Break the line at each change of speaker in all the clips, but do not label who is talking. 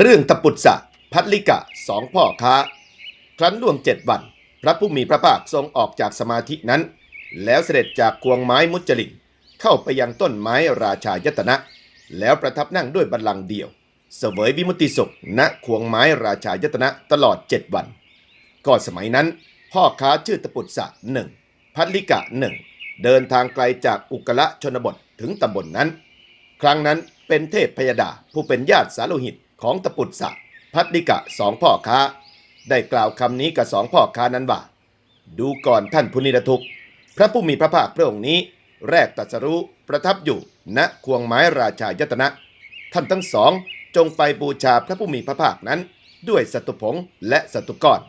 เรื่องตะปุตสะพัทลิกะสองพ่อค้า ครั้นล่วงเจ็ดวัน พระผู้มีพระภาคทรงออกจากสมาธินั้น แล้วเสด็จจากควงไม้มุจลินเข้าไปยังต้นไม้ราชายตนะ แล้วประทับนั่งด้วยบัลลังก์เดียว เสวยวิมุติสุขณควงไม้ราชายตนะตลอดเจ็ดวัน ก็สมัยนั้น พ่อค้าชื่อตะปุตสะหนึ่งพัทลิกะหนึ่งเดินทางไกลจากอุกละชนบทถึงตำบลนนั้น ครั้งนั้นเป็นเทพพยดาผู้เป็นญาติสาโลหิต ของตะปุตสะพัทลิกะสองพ่อค้า ได้กล่าวคำนี้กับสองพ่อค้านั้นว่า ดูก่อนท่านพุนิรทุกพระผู้มีพระภาคพระองค์นี้ แรกตรัสรู้ประทับอยู่ณควงไม้ราชายตนะ ท่านทั้งสองจงไปบูชาพระผู้มีพระภาคนั้น ด้วยสัตุผงและสัตุก้อน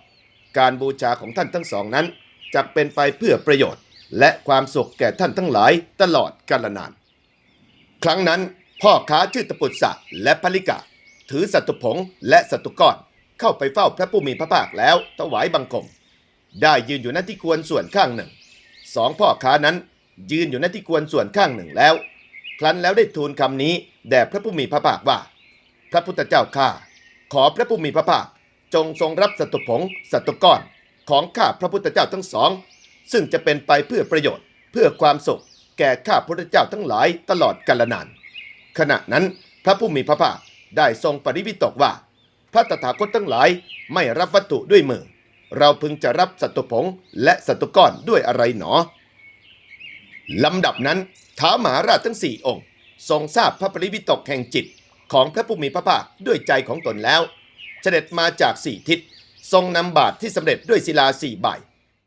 การบูชาของท่านทั้งสองนั้นจะเป็นไปเพื่อประโยชน์ และความสุขแก่ท่านทั้งหลายตลอดกาลนาน ครั้งนั้นพ่อค้าชื่อตะปุตสะและพลิกะ ถือสัตุผงและสัตุก้อนเข้าไปเฝ้าพระผู้มีพระภาคแล้วถวายบังคม ได้ยืนอยู่ณที่ควรส่วนข้างหนึ่งสองพ่อค้านั้น ยืนอยู่ณที่ควรส่วนข้างหนึ่งแล้ว ครั้นแล้วได้ทูลคำนี้แด่พระผู้มีพระภาคว่า พระพุทธเจ้าข้าขอพระผู้มีพระภาคจงทรงรับสัตุผงสัตุก้อนของข้าพระพุทธเจ้าทั้งสอง ซึ่งจะเป็นไปเพื่อประโยชน์ เพื่อความสุข แก่ข้าพระพุทธเจ้าทั้งหลายตลอดกาลนาน ขณะนั้นพระผู้มีพระภาค ได้ทรงปริวิตกว่า พระตถาคตทั้งหลายไม่รับวัตถุด้วยมือ เราพึงจะรับสัตุผงและสัตุก้อนด้วยอะไรหนอลำดับนั้นท้าวมหาราชทั้งสี่องค์ ทรงทราบพระปริวิตกแห่งจิตของพระผู้มีพระภาคด้วยใจของตนแล้ว เสด็จมาจากสี่ทิศ ทรงนำบาตรที่สำเร็จด้วยศิลาสี่ใบ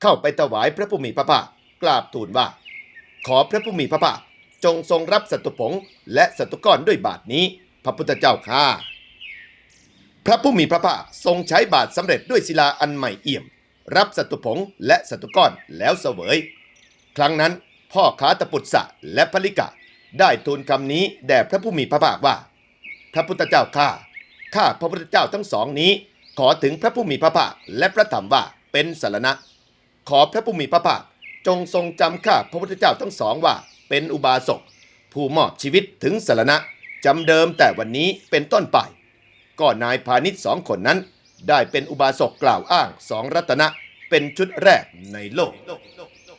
เข้าไปถวายพระผู้มีพระภาคกราบทูลว่า ขอพระผู้มีพระภาคจงทรงรับสัตุผงและสัตุก้อนด้วยบาทนี้ พระพุทธเจ้าข้าพระผู้มีพระภาคทรงใช้บาตรสำเร็จด้วยศิลาอันใหม่เอี่ยม รับสัตุผงและสัตุก้อนแล้วเสวย ครั้งนั้นพ่อค้าตะปุตสะและพลิกะ ได้ทูลคำนี้แด่พระผู้มีพระภาคว่า พระพุทธเจ้าข้าข้าพระพุทธเจ้าทั้งสองนี้ ขอถึงพระผู้มีพระภาคและพระธรรมว่าเป็นสารณะ ขอพระผู้มีพระภาคจงทรงจำข้าพระพุทธเจ้าทั้งสองว่า เป็นอุบาสกผู้มอบชีวิตถึงสารณะ จำเดิมแต่วันนี้เป็นต้นไป ก็นายพาณิชย์สองคนนั้น ได้เป็นอุบาสกกล่าวอ้างสองรัตนะเป็นชุดแรกในโลก